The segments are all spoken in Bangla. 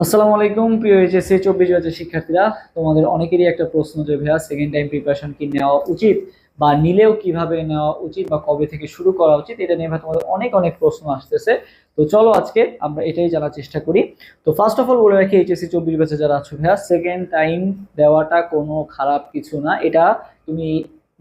আসসালামু আলাইকুম, প্রিয় এইচএসসি চব্বিশ বছর শিক্ষার্থীরা। তোমাদের অনেকেরই একটা প্রশ্ন যে, ভাইয়া সেকেন্ড টাইম প্রিপারেশন কি নেওয়া উচিত? বা নিলেও কীভাবে নেওয়া উচিত? বা কবে থেকে শুরু করা উচিত? এটা নিয়ে তোমাদের অনেক অনেক প্রশ্ন আসতেছে। তো চলো আজকে আমরা এটাই জানার চেষ্টা করি। তো ফার্স্ট অফ অল বলে রাখি এইচএসসি চব্বিশ বছর যারা আছো, ভাইয়া সেকেন্ড টাইম দেওয়াটা কোনো খারাপ কিছু না। এটা তুমি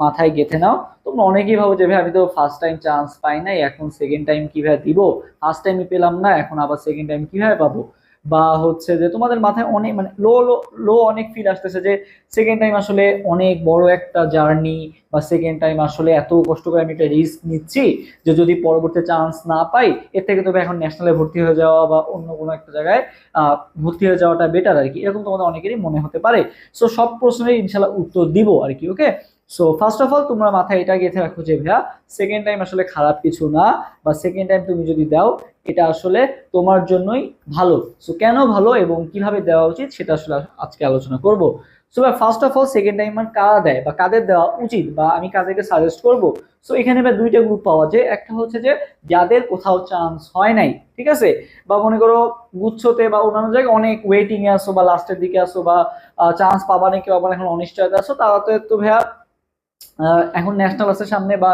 মাথায় গেঁথে নাও। তোমরা অনেকেই ভাবো যে ভাই আমি তো ফার্স্ট টাইম চান্স পাই নাই। এখন সেকেন্ড টাইম কীভাবে দিব? ফার্স্ট টাইমে পেলাম না, এখন আবার সেকেন্ড টাইম কীভাবে পাবো? বা হচ্ছে যে তোমাদের মাথায় অনেক মানে লো লো লো অনেক ফিল আসতেছে যে সেকেন্ড টাইম আসলে অনেক বড় একটা জার্নি বা সেকেন্ড টাইম আসলে এত কষ্ট করে আমি একটা রিস্ক নিচ্ছি যে যদি পরবর্তী চান্স না পাই, এর থেকে তবে এখন ন্যাশনালে ভর্তি হয়ে যাওয়া বা অন্য কোনো একটা জায়গায় ভর্তি হয়ে যাওয়াটা বেটার আর কি। এরকম তোমাদের অনেকেরই মনে হতে পারে। সো সব প্রশ্নের ইনশাল্লাহ উত্তর দিব আর কি okay so first of all তোমরা মাথায় এটা গেঁথে রাখো যে ভাইয়া সেকেন্ড টাইম আসলে খারাপ কিছু না, বা সেকেন্ড টাইম তুমি যদি দাও, এটা আসলে তোমার জন্যই ভালো। সো কেন ভালো এবং কীভাবে দেওয়া উচিত সেটা আসলে আজকে আলোচনা করব। সো ভাই first of all second time কারা দেয় বা কাদের দেওয়া উচিত বা আমি কাদেরকে সাজেস্ট করব? সো এখানে এবার দুইটা গ্রুপ পাওয়া যায়। একটা হচ্ছে যে যাদের কোথাও চান্স হয় নাই, ঠিক আছে? বা মনে করো গুচ্ছতে বা অন্যান্য জায়গায় অনেক ওয়েটিংয়ে আসো বা লাস্টের দিকে আসো বা চান্স পাবা নাকি পাবা এখন অনিশ্চয়তা আসো তারা তো ভাইয়া এখন ন্যাশনাল আছে সামনে বা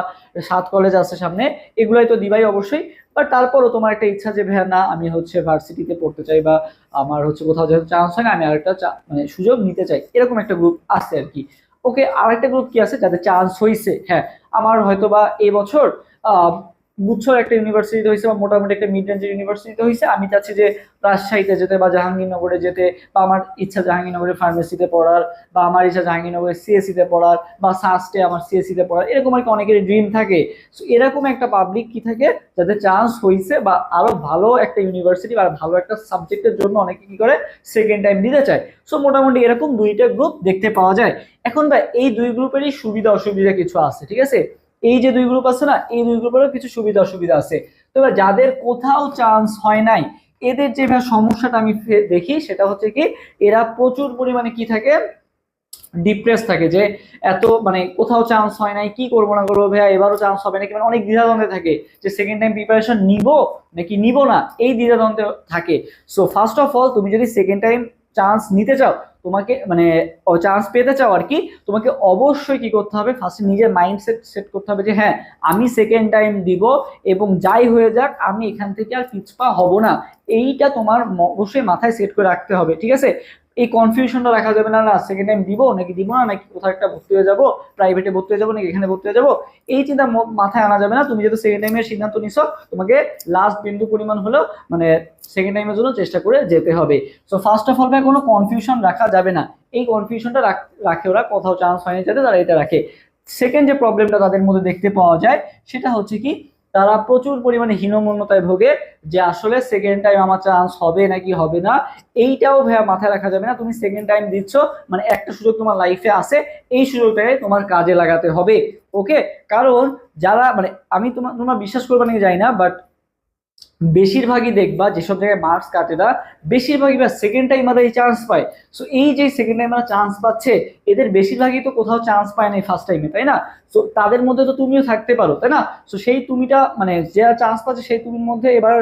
সাত কলেজ আছে সামনে, এগুলাই তো দিবাই অবশ্যই। বাট তারপরও তোমার একটা ইচ্ছা যে ভাইয়া না, আমি হচ্ছে ভার্সিটিতে পড়তে চাই বা আমার হচ্ছে কোথাও যেহেতু চান্স হয় না, আমি আরেকটা মানে সুযোগ নিতে চাই। এরকম একটা গ্রুপ আছে আর কি। ওকে আরেকটা গ্রুপ কি আছে? যাদের চান্স হয়েছে হ্যাঁ আমার হয়তো বা এবছর আহ গুচ্ছর একটা ইউনিভার্সিটিতে হয়েছে বা মোটামুটি একটা মিড রেঞ্জের ইউনিভার্সিটিতে হয়েছে আমি চাচ্ছি যে রাজশাহীতে যেতে বা জাহাঙ্গীরনগরে যেতে বা আমার ইচ্ছা জাহাঙ্গীরনগরের ফার্মেসিতে পড়ার বা আমার ইচ্ছা জাহাঙ্গীরনগরের সিএসসিতে পড়ার বা সাস্টে আমার সিএসসিতে পড়ার, এরকম আর কি অনেকের ড্রিম থাকে। সো এরকম একটা পাবলিক কি থাকে যাদের চান্স হয়েছে বা আরও ভালো একটা ইউনিভার্সিটি বা ভালো একটা সাবজেক্টের জন্য অনেকে কি করে সেকেন্ড টাইম দিতে চায়। সো মোটামুটি এরকম দুইটা গ্রুপ দেখতে পাওয়া যায়। এখন ভাই, এই দুই গ্রুপেরই সুবিধা অসুবিধা কিছু আছে, ঠিক আছে? এই যে দুই গ্রুপ আছে না, এই দুই গ্রুপেরও কিছু সুবিধা অসুবিধা আছে। তো যাদের কোথাও চান্স হয় নাই, এদের যে সমস্যাটা আমি দেখি, সেটা হচ্ছে কি, এরা প্রচুর পরিমাণে কি থাকে ডিপ্রেস থাকে যে এত মানে কোথাও চান্স হয় নাই, কি করব না করব ভাইয়া, এবারও চান্স হবে নাকি? মানে অনেক দ্বিধাদ্বন্দ্বে থাকে যে সেকেন্ড টাইম প্রিপারেশন নিব নাকি নিব না? এই দ্বিধাদ্বন্দ্বে থাকে। সো ফার্স্ট অফ অল তুমি যদি সেকেন্ড টাইম চান্স নিতে চাও তোমাকে মানে চান্স পেতে চাও আর কি, তোমাকে অবশ্যই কি করতে হবে? ফার্স্টে নিজের মাইন্ডসেট সেট করতে হবে যে হ্যাঁ আমি সেকেন্ড টাইম দিব এবং যাই হয়ে যাক, আমি এখান থেকে আর পিছপা হব না। এইটা তোমার অবশ্যই মাথায় সেট করে রাখতে হবে, ঠিক আছে? এই কনফিউশনটা রাখা যাবে না না সেকেন্ড টাইম দিব, নাকি দিব না, নাকি কোথাও একটা ভর্তি হয়ে যাব প্রাইভেটে ভর্তি হয়ে যাব, নাকি এখানে ভর্তি হয়ে যাব, এই চিন্তা মাথায় আনা যাবে না। তুমি যেহেতু সেকেন্ড টাইমের সিদ্ধান্ত নিছো, তোমাকে লাস্ট বিন্দু পরিমাণ হলেও মানে সেকেন্ড টাইমের জন্য চেষ্টা করে যেতে হবে। সো ফার্স্ট অফ অল ভাই, কোনো কনফিউশন রাখা যাবে না। এই কনফিউশনটা রাখে ওরা, কোথাও চান্স হয়নি যাতে তারা এটা রাখে। সেকেন্ড যে প্রবলেমটা তাদের মধ্যে দেখতে পাওয়া যায়, সেটা হচ্ছে কি তারা প্রচুর পরিমাণে হীনমন্যতায় ভোগে যে আসলে সেকেন্ড টাইম আমার চান্স হবে নাকি হবে না? এইটাও ভাইয়া মাথায় রাখা যাবে না। তুমি সেকেন্ড টাইম দিচ্ছ মানে একটা সুযোগ তোমার লাইফে আসে এই সুযোগটাকে তোমার কাজে লাগাতে হবে। ওকে কারণ যারা মানে আমি তোমার তোমার বিশ্বাস করবে নাকি যাই না বাট বেশিরভাগই দেখবা যেসব জায়গায় মার্কস কাটে না, বেশিরভাগই বা সেকেন্ড টাইম আমাদের এই চান্স পায়। সো এই যে সেকেন্ড টাইম আমরা চান্স পাচ্ছে, এদের বেশিরভাগই তো কোথাও চান্স পায় না এই ফার্স্ট টাইমে তাই না? সো তাদের মধ্যে তো তুমিও থাকতে পারো, তাই না? সো সেই তুমিটা মানে যে চান্স পাচ্ছে সেই তুমির মধ্যে এবার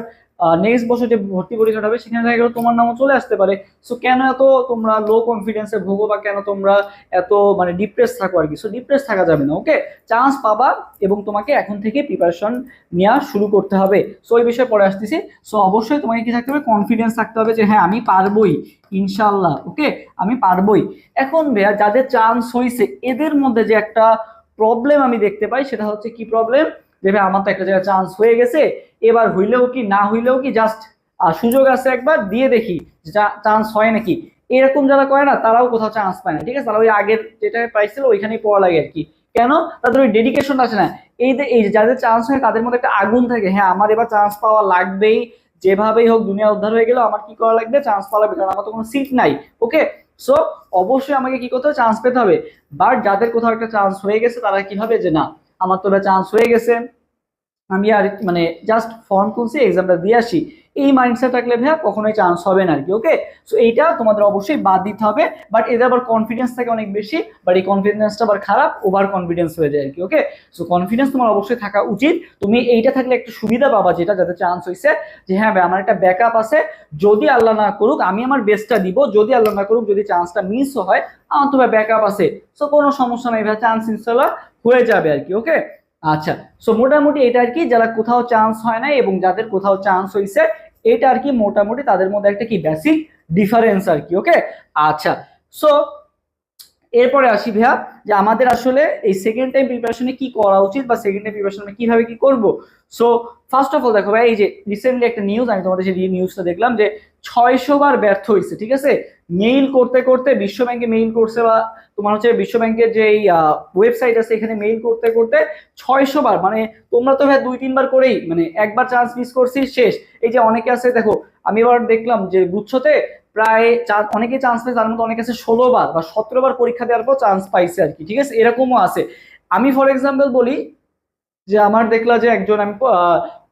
নেক্সট বছর যে ভর্তি পরীক্ষাটা হবে, সেখানে দেখা গেলো তোমার নামও চলে আসতে পারে। সো কেন এত তোমরা লো কনফিডেন্সে ভোগো বা কেন তোমরা এত মানে ডিপ্রেস থাকো আর কি? সো ডিপ্রেস থাকা যাবে না ওকে চান্স পাবা এবং তোমাকে এখন থেকে প্রিপারেশন নেওয়া শুরু করতে হবে। সো এই বিষয়ে পরে আসতেছি। সো অবশ্যই তোমাকে কি থাকতে হবে? কনফিডেন্স থাকতে হবে যে হ্যাঁ আমি পারবোই ইনশাল্লাহ ওকে আমি পারবই। এখন ভাইয়া, যাদের চান্স হয়েছে এদের মধ্যে যে একটা প্রবলেম আমি দেখতে পাই, সেটা হচ্ছে কি প্রবলেম ভাই, আমার তো একটা জায়গায় চান্স হয়ে গেছে। এবার হইলেও কি, না হইলেও কি জাস্ট সুযোগ আছে একবার, দিয়ে দেখি চান্স হয় নাকি। এরকম যারা করে না, তারাও কোথাও চান্স পায় না, ঠিক আছে? তারা ওই আগের যেটা পাইছিল, ওইখানেই পড়া লাগে আর কি। কেন? তাদের ওই ডেডিকেশন আছে না। এই যে, এই যাদের চান্স হয়, তাদের মধ্যে একটা আগুন থাকে। হ্যাঁ আমার এবার চান্স পাওয়া লাগবেই। যেভাবেই হোক, দুনিয়া উদ্ধার হয়ে গেল আমার কি করা লাগবে? চান্স পাওয়া লাগবে, কারণ আমার তো কোনো সিট নাই ওকে সো অবশ্যই আমাকে কি করতে হবে? চান্স পেতে হবে। বাট যাদের কোথাও একটা চান্স হয়ে গেছে, তারা কি হবে যে না আমার তো চান্স হয়ে গেছে। আমি আর মানে জাস্ট ফর্ম খুলছি এক্সামটা দিয়ে আসি। এই মাইন্ডসেট থাকলে ভাইয়া কখনোই চান্স হবে না আর কি ওকে সো এইটা তোমাদের অবশ্যই বাদ দিতে হবে বাট এদের আবার কনফিডেন্স থাকে অনেক বেশি বাট এই কনফিডেন্সটা আবার খারাপ ওভার কনফিডেন্স হয়ে যায় আর কি ওকে সো কনফিডেন্স তোমার অবশ্যই থাকা উচিত। তুমি এইটা থাকলে একটু সুবিধা পাবা, যেটা যাতে চান্স হয়েছে যে হ্যাঁ ভাই, আমার একটা ব্যাকআপ আছে, যদি আল্লাহ না করুক, আমি আমার বেস্টটা দিব, যদি আল্লাহ না করুক, যদি চান্সটা মিসও হয়, আমার তো ব্যাকআপ আছে। সো কোনো সমস্যা নেই ভাই চান্স ইনশাল্লাহ হয়ে যাবে আর কি ওকে আচ্ছা সো মোটামুটি এটা আর কি, যারা কোথাও চান্স হয় না এবং যাদের কোথাও চান্স হয়েছে এটা আর কি মোটামুটি তাদের মধ্যে একটা কি বেসিক ডিফারেন্স আর কি ওকে আচ্ছা সো এরপরে আসি ভাইয়া, যে আমাদের আসলে এই সেকেন্ড টাইম প্রিপারেশনে কি করা উচিত বা সেকেন্ড টাইম প্রিপারেশনে কীভাবে কি করব? সো ফার্স্ট অফ অল দেখো ভাই এই যে রিসেন্টলি একটা নিউজ আমি তোমাদের সেই নিউজটা দেখলাম যে ছয়শো বার ব্যর্থ হয়েছে, ঠিক আছে? মেইল করতে করতে বিশ্ব ব্যাংকে মেইল করছে বা তোমার হচ্ছে বিশ্ব ব্যাংকের যে ওয়েবসাইট আছে, এখানে মেইল করতে করতে ছয়শো বার মানে তোমরা তো ভাই দুই তিনবার করেই মানে একবার চান্স মিস করছি শেষ। এই যে অনেকে আছে, দেখো, আমি এবার দেখলাম যে গুচ্ছতে প্রায় চার- অনেকে চান্স পেয়েছে তার মধ্যে অনেকে আছে ষোলো বার বা সতেরো বার পরীক্ষা দেওয়ার পর চান্স পাইছে আর কি, ঠিক আছে? এরকমও আছে। আমি ফর এক্সাম্পল বলি যে, আমার দেখলা যে একজন আমি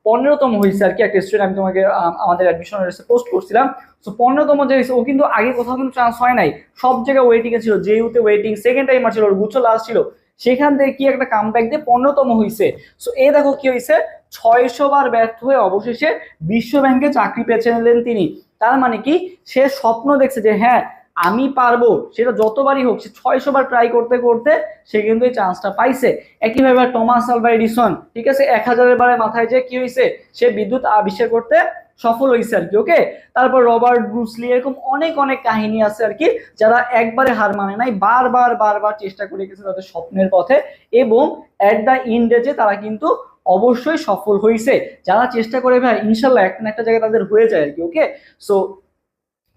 পনেরোতম হয়েছে আর কি, একটা স্টুডেন্ট আমি তোমাকে আমাদের অ্যাডমিশন পোস্ট করছিলাম। তো পনেরোতম যে ও কিন্তু আগে কোথাও কিন্তু চান্স হয় নাই। সব জায়গায় ওয়েটিং এ ছিল জেইউতে ওয়েটিং সেকেন্ড টাইমার ছিল ওর গুচ্ছ লাস্ট ছিল। সেখান থেকে কি একটা কাম ব্যাক দিয়ে পনেরোতম হয়েছে সো এ দেখো কি হয়েছে ছয়শো বার ব্যর্থ হয়ে অবশেষে বিশ্ব ব্যাংকে চাকরি পেয়েছে নিলেন তিনি। তার মানে কি? সে স্বপ্ন দেখছে যে হ্যাঁ আমি পারব। সেটা যতবারই হোক, সে ছয়শো বার ট্রাই করতে করতে সে কিন্তু এই চান্সটা পাইছে। একইভাবে টমাস আলভা এডিসন ঠিক আছে? এক হাজারের বারে মাথায় যে কি হয়েছে সে বিদ্যুৎ আবিষ্কার করতে সফল হয়েছে আর কি ওকে তারপর রবার্ট ব্রুসলি এরকম অনেক অনেক কাহিনী আছে আর কি, যারা একবারে হার মানে নাই, বারবার বারবার চেষ্টা করে গেছে তাদের স্বপ্নের পথে। এবং অ্যাট দ্য ইন্ডে যে তারা কিন্তু অবশ্যই সফল হয়েছে যারা চেষ্টা করে ভাই, ইনশাল্লাহ একটা না একটা জায়গায় তাদের হয়ে যায় আর কি ওকে সো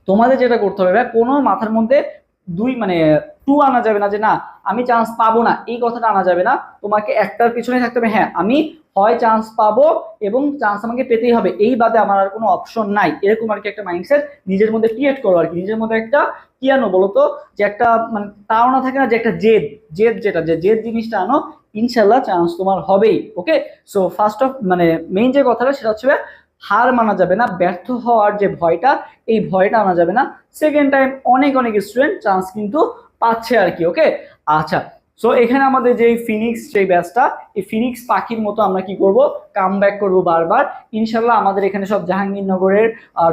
তোমাদের যেটা করতে হবে ভাই, কোনো মাথার মধ্যে দুই মানে টু আনা যাবে না যে না, আমি চান্স পাবো না, এই কথাটা আনা যাবে না। তোমাকে একটার পিছনে থাকতে হবে হ্যাঁ আমি হয় চান্স পাবো এবং চান্স আমাকে পেতেই হবে। এই বাদে আমার আর কোনো অপশন নাই। এরকম আর কি একটা মাইন্ডসেট নিজের মধ্যে ক্রিয়েট করো আর কি নিজের মধ্যে একটা কি আনো বলো তো? যে একটা মানে তাড়না থাকে না যে একটা জেদ জেদ যেটা, যে জেদ জিনিসটা আনো ইনশাল্লাহ চান্স তোমার হবেই ওকে সো ফার্স্ট অফ মানে মেইন যে কথাটা সেটা হচ্ছে হার মানা যাবে না, ব্যর্থ হওয়ার যে ভয়টা, এই ভয়টা আনা যাবে না। সেকেন্ড টাইম অনেক অনেক স্টুডেন্ট চান্স কিন্তু পাচ্ছে আর কি ওকে আচ্ছা সো এখানে আমাদের যে ফিনিক্স যে ব্যাচটা, এই ফিনিক্স পাখির মতো আমরা কি করব? কাম ব্যাক করব বারবার। ইনশাল্লাহ আমাদের এখানে সব জাহাঙ্গীরনগরের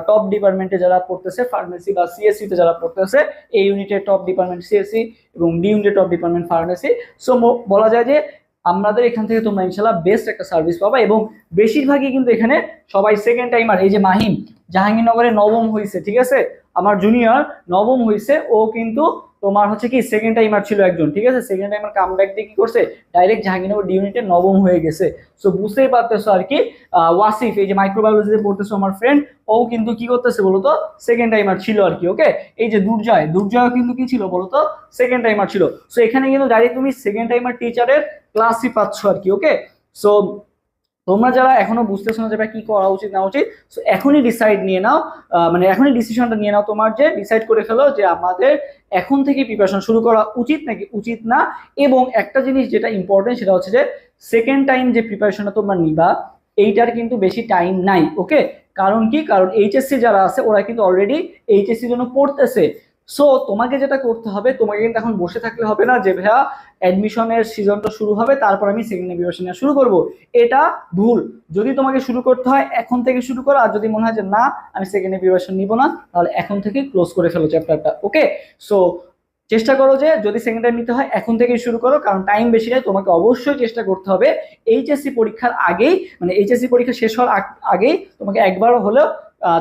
টপ ডিপার্টমেন্টে যারা পড়তেছে ফার্মেসি বা সিএসসিতে যারা পড়তেছে এই ইউনিটের টপ ডিপার্টমেন্ট সিএসসি এবং ডি ইউনিটের টপ ডিপার্টমেন্ট ফার্মেসি সো বলা যায় যে আমাদের এখান থেকে তোমরা ইনশাল্লাহ বেস্ট একটা সার্ভিস পাবা এবং বেশিরভাগই কিন্তু এখানে সবাই সেকেন্ড টাইমার এই যে মাহিম, জাহাঙ্গীরনগরে নবম হয়েছে ঠিক আছে? আমার জুনিয়র নবম হয়েছে ও কিন্তু তোমার হচ্ছে কি সেকেন্ড টাইমার ছিল একজন, ঠিক আছে? সেকেন্ড টাইমার কাম ব্যাক দিয়ে কি করছে? ডাইরেক্ট জাহাঙ্গীরনগর ইউনিটে নবম হয়ে গেছে। সো বুঝতেই পারতেছো আর কি ওয়াসিফ, এই যে মাইক্রোবায়োলজিতে পড়তেছো আমার ফ্রেন্ড ও কিন্তু কি করতেছে বলতো? সেকেন্ড টাইমার ছিল আর কি ওকে এই যে দুর্জয় দুর্জয় কিন্তু কি ছিল বলতো? সেকেন্ড টাইমার ছিল। সো এখানে কিন্তু ডাইরেক্ট তুমি সেকেন্ড টাইমার টিচারের ক্লাসই পাচ্ছ আর কি ওকে সো তোমরা যারা এখনও বুঝতেছো না যে কি করা উচিত, না উচিত সো এখনই ডিসাইড নিয়ে নাও মানে এখনই ডিসিশনটা নিয়ে নাও তোমার যে ডিসাইড করে ফেলো যে আমাদের এখন থেকে প্রিপারেশন শুরু করা উচিত নাকি উচিত না। এবং একটা জিনিস যেটা ইম্পর্টেন্ট সেটা হচ্ছে যে সেকেন্ড টাইম যে প্রিপারেশনটা তোমরা নিবা, এইটার কিন্তু বেশি টাইম নাই ওকে কারণ কি? কারণ এইচএসসি যারা আছে, ওরা কিন্তু অলরেডি এইচএসসির জন্য পড়তেছে। সো তোমাকে যেটা করতে হবে, তোমাকে কিন্তু এখন বসে থাকলে হবে না যে, ভাইয়া অ্যাডমিশনের সিজনটা শুরু হবে, তারপর আমি সেকেন্ড নেওয়া শুরু করব। এটা ভুল। যদি তোমাকে শুরু করতে হয়, এখন থেকে শুরু করো। আর যদি মনে হয় যে, না, আমি সেকেন্ড প্রিপারেশন নিব না, তাহলে এখন থেকে ক্লোজ করে ফেলো চ্যাপ্টারটা ওকে সো চেষ্টা করো যে, যদি সেকেন্ড নিতে হয়, এখন থেকেই শুরু করো, কারণ টাইম বেশি নেই, তোমাকে অবশ্যই চেষ্টা করতে হবে। এইচএসসি পরীক্ষার আগেই মানে এইচএসসি পরীক্ষা শেষ হওয়ার আগ- আগেই তোমাকে একবার হলেও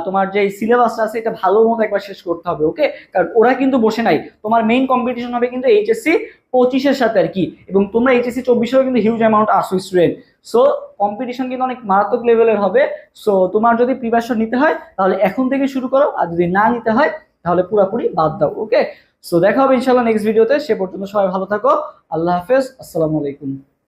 তোমার যে সিলেবাসটা আছে, এটা ভালো মতো একবার শেষ করতে হবে ওকে কারণ ওরা কিন্তু বসে নাই। তোমার মেইন কম্পিটিশন হবে কিন্তু এইচএসসি পঁচিশের সাথে আর কি, এবং তোমরা এইচএসসি চব্বিশেও কিন্তু হিউজ অ্যামাউন্ট আসো স্টুডেন্ট সো কম্পিটিশন কিন্তু অনেক মারাত্মক লেভেলের হবে। সো তোমার যদি প্রিপারেশন নিতে হয়, তাহলে এখন থেকে শুরু করো, আর যদি না নিতে হয়, তাহলে পুরোপুরি বাদ দাও ওকে সো দেখা হবে ইনশাল্লাহ নেক্সট ভিডিওতে সে পর্যন্ত সবাই ভালো থাকো। আল্লাহ হাফেজ। আসসালামু আলাইকুম।